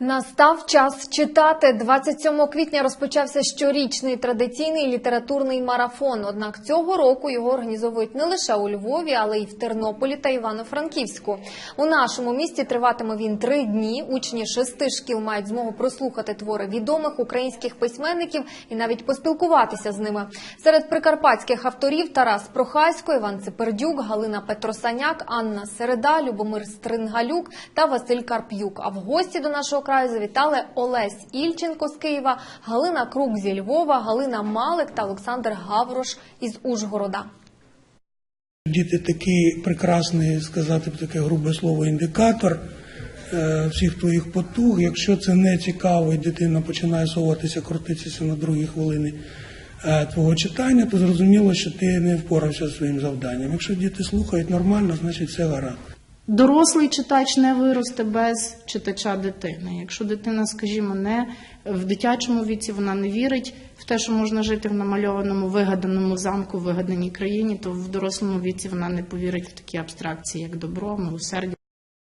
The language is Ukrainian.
Настав час читати. 27 квітня розпочався щорічний традиційний літературний марафон. Однак цього року його організовують не лише у Львові, але й в Тернополі та Івано-Франківську. У нашому місті триватиме він три дні. Учні шести шкіл мають змогу прослухати твори відомих українських письменників і навіть поспілкуватися з ними. Серед прикарпатських авторів Тарас Прохасько, Іван Цепердюк, Галина Петросаняк, Анна Середа, Любомир Стрингалюк та Василь Карп'юк. А в гості до нашого краю завітали Олесь Ільченко з Києва, Галина Крук зі Львова, Галина Малик та Олександр Гаврош із Ужгорода. Діти такий прекрасний, сказати б таке грубе слово, індикатор е, всіх твоїх потуг. Якщо це не цікаво, і дитина починає соватися, крутитися на другі хвилини е, твого читання, то зрозуміло, що ти не впорався зі своїм завданням. Якщо діти слухають нормально, значить все гаразд. Дорослий читач не виросте без читача дитини. Якщо дитина, скажімо, не в дитячому віці вона не вірить в те, що можна жити в намальованому вигаданому замку, в вигаданій країні, то в дорослому віці вона не повірить в такі абстракції, як добро, милосердя.